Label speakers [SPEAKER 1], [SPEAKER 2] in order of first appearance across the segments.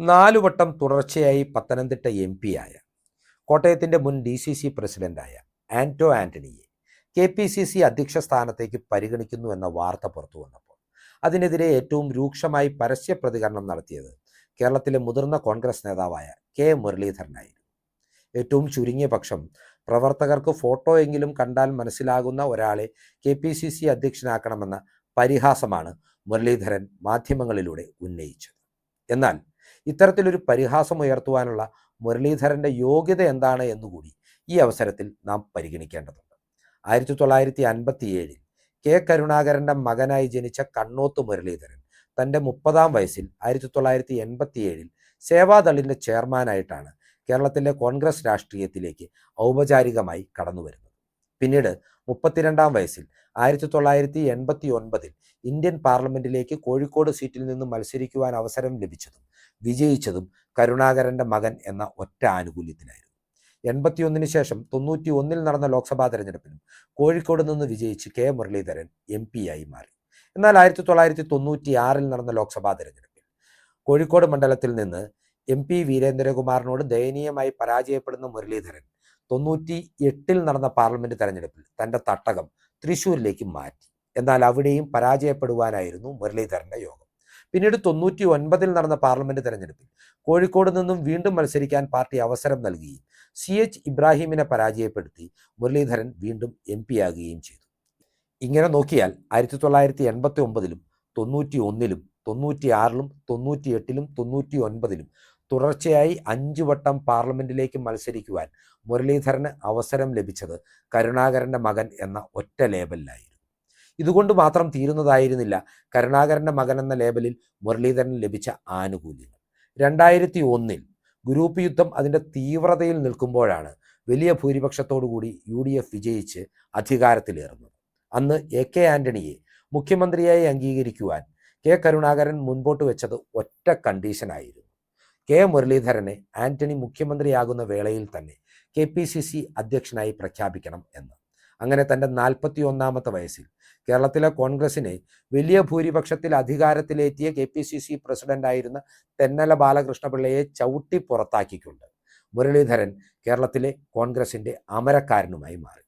[SPEAKER 1] നാലുവട്ടം തുടർച്ചയായി പത്തനംതിട്ട എം ആയ കോട്ടയത്തിന്റെ മുൻ ഡി സി സി പ്രസിഡന്റായ ആന്റോ ആന്റണിയെ കെ പി സി സി അധ്യക്ഷ സ്ഥാനത്തേക്ക് പരിഗണിക്കുന്നു എന്ന വാർത്ത പുറത്തു വന്നപ്പോൾ അതിനെതിരെ ഏറ്റവും രൂക്ഷമായി പരസ്യ പ്രതികരണം നടത്തിയത് കേരളത്തിലെ മുതിർന്ന കോൺഗ്രസ് നേതാവായ കെ മുരളീധരനായിരുന്നു. ഏറ്റവും ചുരുങ്ങിയ പക്ഷം പ്രവർത്തകർക്ക് ഫോട്ടോ എങ്കിലും കണ്ടാൽ മനസ്സിലാകുന്ന ഒരാളെ കെ പി സി സി അധ്യക്ഷനാക്കണമെന്ന പരിഹാസമാണ് മുരളീധരൻ മാധ്യമങ്ങളിലൂടെ ഉന്നയിച്ചത്. എന്നാൽ ഇത്തരത്തിലൊരു പരിഹാസം ഉയർത്തുവാനുള്ള മുരളീധരന്റെ യോഗ്യത എന്താണ് എന്നുകൂടി ഈ അവസരത്തിൽ നാം പരിഗണിക്കേണ്ടതുണ്ട്. ആയിരത്തി തൊള്ളായിരത്തി അൻപത്തി ഏഴിൽ കെ കരുണാകരന്റെ മകനായി ജനിച്ച കണ്ണോത്ത് മുരളീധരൻ തന്റെ മുപ്പതാം വയസ്സിൽ ആയിരത്തി തൊള്ളായിരത്തി എൺപത്തി ഏഴിൽ സേവാദളിന്റെ ചെയർമാനായിട്ടാണ് കേരളത്തിലെ കോൺഗ്രസ് രാഷ്ട്രീയത്തിലേക്ക് ഔപചാരികമായി കടന്നു വരുന്നത് പിന്നീട് മുപ്പത്തിരണ്ടാം വയസ്സിൽ ആയിരത്തി തൊള്ളായിരത്തി എൺപത്തി ഒൻപതിൽ ഇന്ത്യൻ പാർലമെന്റിലേക്ക് കോഴിക്കോട് സീറ്റിൽ നിന്ന് മത്സരിക്കുവാൻ അവസരം ലഭിച്ചതും വിജയിച്ചതും കരുണാകരന്റെ മകൻ എന്ന ഒറ്റ ആനുകൂല്യത്തിനായിരുന്നു. എൺപത്തിയൊന്നിന് ശേഷം തൊണ്ണൂറ്റി ഒന്നിൽ നടന്ന ലോക്സഭാ തെരഞ്ഞെടുപ്പിലും കോഴിക്കോട് നിന്ന് വിജയിച്ച് കെ മുരളീധരൻ എം ആയി മാറി. എന്നാൽ ആയിരത്തി തൊള്ളായിരത്തി തൊണ്ണൂറ്റി ആറിൽ നടന്ന ലോക്സഭാ തെരഞ്ഞെടുപ്പിൽ കോഴിക്കോട് മണ്ഡലത്തിൽ നിന്ന് എം പി വീരേന്ദ്രകുമാറിനോട് ദയനീയമായി പരാജയപ്പെടുന്ന മുരളീധരൻ തൊണ്ണൂറ്റി എട്ടിൽ നടന്ന പാർലമെന്റ് തെരഞ്ഞെടുപ്പിൽ തന്റെ തട്ടകം തൃശൂരിലേക്ക് മാറ്റി. എന്നാൽ അവിടെയും പരാജയപ്പെടുവാനായിരുന്നു മുരളീധരന്റെ യോഗം. പിന്നീട് തൊണ്ണൂറ്റി ഒൻപതിൽ നടന്ന പാർലമെന്റ് തെരഞ്ഞെടുപ്പിൽ കോഴിക്കോട് നിന്നും വീണ്ടും മത്സരിക്കാൻ പാർട്ടി അവസരം നൽകുകയും സി എച്ച് ഇബ്രാഹിമിനെ പരാജയപ്പെടുത്തി മുരളീധരൻ വീണ്ടും എം പി ആകുകയും ചെയ്തു. ഇങ്ങനെ നോക്കിയാൽ ആയിരത്തി തൊള്ളായിരത്തി എൺപത്തി ഒമ്പതിലും തൊണ്ണൂറ്റി ഒന്നിലും തൊണ്ണൂറ്റി ആറിലും തൊണ്ണൂറ്റി എട്ടിലും തൊണ്ണൂറ്റി ഒൻപതിലും തുടർച്ചയായി അഞ്ചു വട്ടം പാർലമെന്റിലേക്ക് മത്സരിക്കുവാൻ മുരളീധരന് അവസരം ലഭിച്ചത് കരുണാകരന്റെ മകൻ എന്ന ഒറ്റ ലേബലിലായിരുന്നു. ഇതുകൊണ്ട് മാത്രം തീരുന്നതായിരുന്നില്ല കരുണാകരന്റെ മകൻ എന്ന ലേബലിൽ മുരളീധരന് ലഭിച്ച ആനുകൂല്യങ്ങൾ. രണ്ടായിരത്തി ഒന്നിൽ ഗ്രൂപ്പ് യുദ്ധം അതിന്റെ തീവ്രതയിൽ നിൽക്കുമ്പോഴാണ് വലിയ ഭൂരിപക്ഷത്തോടുകൂടി യു ഡി എഫ് വിജയിച്ച് അധികാരത്തിലേറുന്നത്. അന്ന് എ കെ ആന്റണിയെ മുഖ്യമന്ത്രിയായി അംഗീകരിക്കുവാൻ കെ കരുണാകരൻ മുൻപോട്ട് വെച്ചത് ഒറ്റ കണ്ടീഷനായിരുന്നു. കെ മുരളീധരനെ ആന്റണി മുഖ്യമന്ത്രിയാകുന്ന വേളയിൽ തന്നെ കെ പി സി സി അധ്യക്ഷനായി പ്രഖ്യാപിക്കണം എന്ന്. അങ്ങനെ തന്റെ നാൽപ്പത്തി ഒന്നാമത്തെ വയസ്സിൽ കേരളത്തിലെ കോൺഗ്രസിനെ വലിയ ഭൂരിപക്ഷത്തിൽ അധികാരത്തിലേറ്റിയ കെ പി സി സി പ്രസിഡന്റായിരുന്ന തെന്നല ബാലകൃഷ്ണപിള്ളയെ ചവിട്ടി പുറത്താക്കിക്കൊണ്ട് മുരളീധരൻ കേരളത്തിലെ കോൺഗ്രസിന്റെ അമരക്കാരനുമായി മാറി.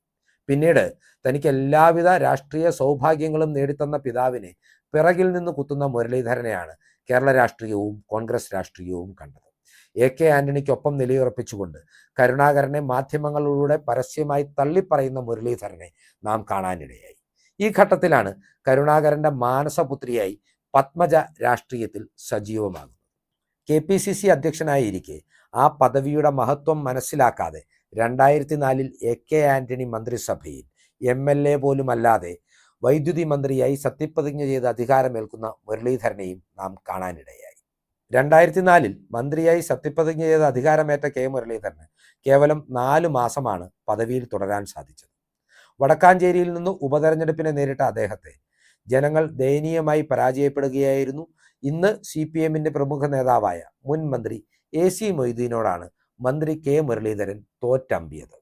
[SPEAKER 1] പിന്നീട് തനിക്ക് എല്ലാവിധ രാഷ്ട്രീയ സൗഭാഗ്യങ്ങളും നേടിത്തന്ന പിതാവിനെ പിറകിൽ നിന്ന് കുത്തുന്ന മുരളീധരനെയാണ് കേരള രാഷ്ട്രീയവും കോൺഗ്രസ് രാഷ്ട്രീയവും കണ്ടത്. എ കെ ആന്റണിക്കൊപ്പം നിലയുറപ്പിച്ചുകൊണ്ട് കരുണാകരനെ മാധ്യമങ്ങളിലൂടെ പരസ്യമായി തള്ളിപ്പറയുന്ന മുരളീധരനെ നാം കാണാനിടയായി. ഈ ഘട്ടത്തിലാണ് കരുണാകരന്റെ മാനസപുത്രിയായി പത്മജ രാഷ്ട്രീയത്തിൽ സജീവമാകുന്നത്. കെ പി സി സി അധ്യക്ഷനായിരിക്കെ ആ പദവിയുടെ മഹത്വം മനസ്സിലാക്കാതെ രണ്ടായിരത്തി നാലിൽ എ കെ ആന്റണി മന്ത്രിസഭയിൽ എം എൽ എ പോലുമല്ലാതെ വൈദ്യുതി മന്ത്രിയായി സത്യപ്രതിജ്ഞ ചെയ്ത് അധികാരമേൽക്കുന്ന മുരളീധരനെയും നാം കാണാനിടയായി. രണ്ടായിരത്തി നാലിൽ മന്ത്രിയായി സത്യപ്രതിജ്ഞ ചെയ്ത് അധികാരമേറ്റ കെ മുരളീധരന് കേവലം നാലു മാസമാണ് പദവിയിൽ തുടരാൻ സാധിച്ചത്. വടക്കാഞ്ചേരിയിൽ നിന്ന് ഉപതെരഞ്ഞെടുപ്പിനെ നേരിട്ട അദ്ദേഹത്തെ ജനങ്ങൾ ദയനീയമായി പരാജയപ്പെടുകയായിരുന്നു. ഇന്ന് സി പി എമ്മിന്റെ പ്രമുഖ നേതാവായ മുൻ മന്ത്രി എ സി മൊയ്തീനോടാണ് മന്ത്രി കെ മുരളീധരൻ തോറ്റമ്പിയത്.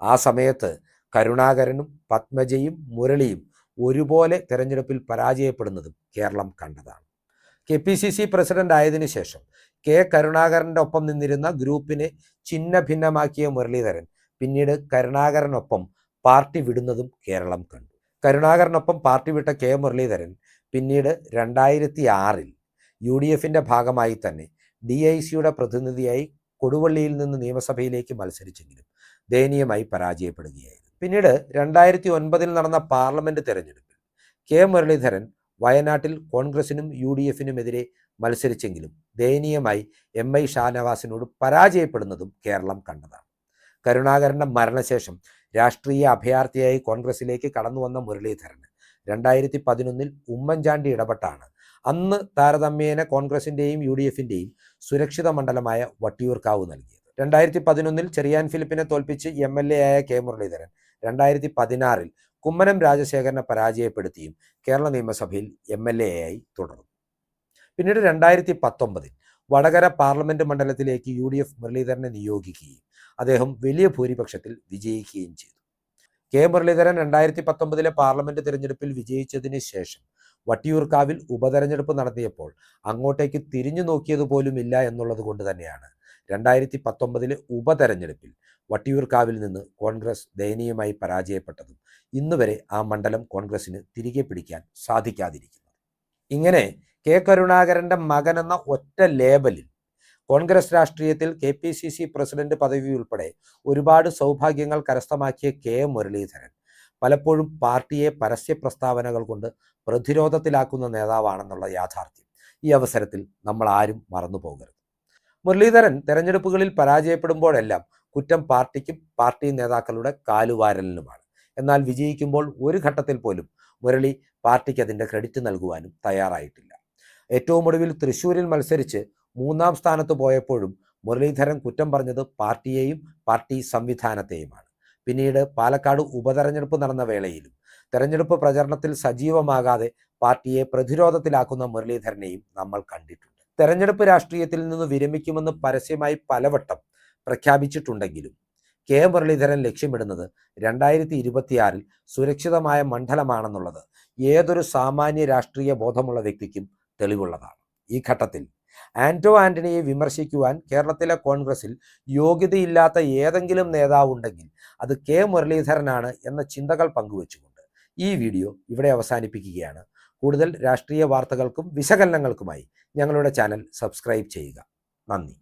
[SPEAKER 1] ആ സമയത്ത് കരുണാകരനും പത്മജയും മുരളിയും ഒരുപോലെ തെരഞ്ഞെടുപ്പിൽ പരാജയപ്പെടുന്നതും കേരളം കണ്ടതാണ്. K P C C president ആയതിനു ശേഷം കെ കരുണാകരന്റെ ഒപ്പം നിന്നിരുന്ന ഗ്രൂപ്പിനെ ചിഹ്ന ഭിന്നമാക്കിയ മുരളീധരൻ പിന്നീട് കരുണാകരനൊപ്പം പാർട്ടി വിടുന്നതും കേരളം കണ്ടു. കരുണാകരനൊപ്പം പാർട്ടി വിട്ട കെ മുരളീധരൻ പിന്നീട് രണ്ടായിരത്തി ആറിൽ യു ഡി എഫിന്റെ ഭാഗമായി തന്നെ ഡി ഐ സിയുടെ പ്രതിനിധിയായി കൊടുവള്ളിയിൽ നിന്ന് നിയമസഭയിലേക്ക് മത്സരിച്ചെങ്കിലും ദയനീയമായി പരാജയപ്പെടുകയായിരുന്നു. പിന്നീട് രണ്ടായിരത്തി ഒൻപതിൽ നടന്ന പാർലമെന്റ് തെരഞ്ഞെടുപ്പിൽ കെ മുരളീധരൻ വയനാട്ടിൽ കോൺഗ്രസിനും യു ഡി എഫിനുമെതിരെ മത്സരിച്ചെങ്കിലും ദയനീയമായി എം ഐ ഷാനവാസിനോട് പരാജയപ്പെടുന്നതും കേരളം കണ്ടതാണ്. കരുണാകരന്റെ മരണശേഷം രാഷ്ട്രീയ അഭയാർത്ഥിയായി കോൺഗ്രസിലേക്ക് കടന്നു വന്ന മുരളീധരന് രണ്ടായിരത്തി പതിനൊന്നിൽ ഉമ്മൻചാണ്ടി ഇടപെട്ടാണ് അന്ന് താരതമ്യേന കോൺഗ്രസിന്റെയും യു ഡി എഫിന്റെയും സുരക്ഷിത മണ്ഡലമായ വട്ടിയൂർക്കാവ് നൽകിയത്. രണ്ടായിരത്തി പതിനൊന്നിൽ ചെറിയാൻ ഫിലിപ്പിനെ തോൽപ്പിച്ച് എം എൽ എ ആയ കെ മുരളീധരൻ രണ്ടായിരത്തി പതിനാറിൽ കുമ്മനം രാജശേഖരനെ പരാജയപ്പെടുത്തിയും കേരള നിയമസഭയിൽ എം എൽ എ ആയി തുടർന്നു. പിന്നീട് രണ്ടായിരത്തി പത്തൊമ്പതിൽ വടകര പാർലമെന്റ് മണ്ഡലത്തിലേക്ക് യു ഡി എഫ് മുരളീധരനെ നിയോഗിക്കുകയും അദ്ദേഹം വലിയ ഭൂരിപക്ഷത്തിൽ വിജയിക്കുകയും ചെയ്തു. കെ മുരളീധരൻ രണ്ടായിരത്തി പത്തൊമ്പതിലെ പാർലമെന്റ് തിരഞ്ഞെടുപ്പിൽ വിജയിച്ചതിന് ശേഷം വട്ടിയൂർക്കാവിൽ ഉപതെരഞ്ഞെടുപ്പ് നടത്തിയപ്പോൾ അങ്ങോട്ടേക്ക് തിരിഞ്ഞു നോക്കിയതുപോലുമില്ല എന്നുള്ളത് കൊണ്ട് തന്നെയാണ്. രണ്ടായിരത്തി പത്തൊമ്പതിലെ ഉപതെരഞ്ഞെടുപ്പിൽ വട്ടിയൂർക്കാവിൽ നിന്ന് കോൺഗ്രസ് ദയനീയമായി പരാജയപ്പെട്ടതും ഇന്നുവരെ ആ മണ്ഡലം കോൺഗ്രസിന് തിരികെ പിടിക്കാൻ സാധിക്കാതിരിക്കുന്നത് ഇങ്ങനെ കെ കരുണാകരന്റെ മകൻ എന്ന ഒറ്റ ലേബലിൽ കോൺഗ്രസ് രാഷ്ട്രീയത്തിൽ K P C C president പദവി ഉൾപ്പെടെ ഒരുപാട് സൗഭാഗ്യങ്ങൾ കരസ്ഥമാക്കിയ കെ മുരളീധരൻ പലപ്പോഴും പാർട്ടിയെ പരസ്യ പ്രസ്താവനകൾ കൊണ്ട് പ്രതിരോധത്തിലാക്കുന്ന നേതാവാണെന്നുള്ള യാഥാർത്ഥ്യം. ഈ അവസരത്തിൽ നമ്മൾ ആരും മറന്നു പോകരുത്. മുരളീധരൻ തെരഞ്ഞെടുപ്പുകളിൽ പരാജയപ്പെടുമ്പോഴെല്ലാം കുറ്റം പാർട്ടിക്കും പാർട്ടി നേതാക്കളുടെ കാലുവാരലിനുമാണ്. എന്നാൽ വിജയിക്കുമ്പോൾ ഒരു ഘട്ടത്തിൽ പോലും മുരളി പാർട്ടിക്ക് അതിന്റെ ക്രെഡിറ്റ് നൽകുവാനും തയ്യാറായിട്ടില്ല. ഏറ്റവും ഒടുവിൽ തൃശ്ശൂരിൽ മത്സരിച്ച് മൂന്നാം സ്ഥാനത്ത് പോയപ്പോഴും മുരളീധരൻ കുറ്റം പറഞ്ഞത് പാർട്ടിയെയും പാർട്ടി സംവിധാനത്തെയുമാണ്. പിന്നീട് പാലക്കാട് ഉപതെരഞ്ഞെടുപ്പ് നടന്ന വേളയിലും തെരഞ്ഞെടുപ്പ് പ്രചരണത്തിൽ സജീവമാകാതെ പാർട്ടിയെ പ്രതിരോധത്തിലാക്കുന്ന മുരളീധരനെയും നമ്മൾ കണ്ടിട്ടുണ്ട്. തെരഞ്ഞെടുപ്പ് രാഷ്ട്രീയത്തിൽ നിന്ന് വിരമിക്കുമെന്ന് പരസ്യമായി പലവട്ടം പ്രഖ്യാപിച്ചിട്ടുണ്ടെങ്കിലും കെ. മുരളീധരൻ ലക്ഷ്യമിടുന്നത് രണ്ടായിരത്തി ഇരുപത്തിയാറിൽ സുരക്ഷിതമായ മണ്ഡലമാണെന്നുള്ളത് ഏതൊരു സാമാന്യ രാഷ്ട്രീയ ബോധമുള്ള വ്യക്തിക്കും തെളിവുള്ളതാണ്. ഈ ഘട്ടത്തിൽ ആന്റോ ആന്റണിയെ വിമർശിക്കുവാൻ കേരളത്തിലെ കോൺഗ്രസിൽ യോഗ്യതയില്ലാത്ത ഏതെങ്കിലും നേതാവ് ഉണ്ടെങ്കിൽ അത് കെ മുരളീധരനാണ് എന്ന ചിന്തകൾ പങ്കുവച്ചുകൊണ്ട് ഈ വീഡിയോ ഇവിടെ അവസാനിപ്പിക്കുകയാണ്. കൂടുതൽ രാഷ്ട്രീയ വാർത്തകൾക്കും വിശകലനങ്ങൾക്കുമായി ഞങ്ങളുടെ ചാനൽ സബ്സ്ക്രൈബ് ചെയ്യുക. നന്ദി.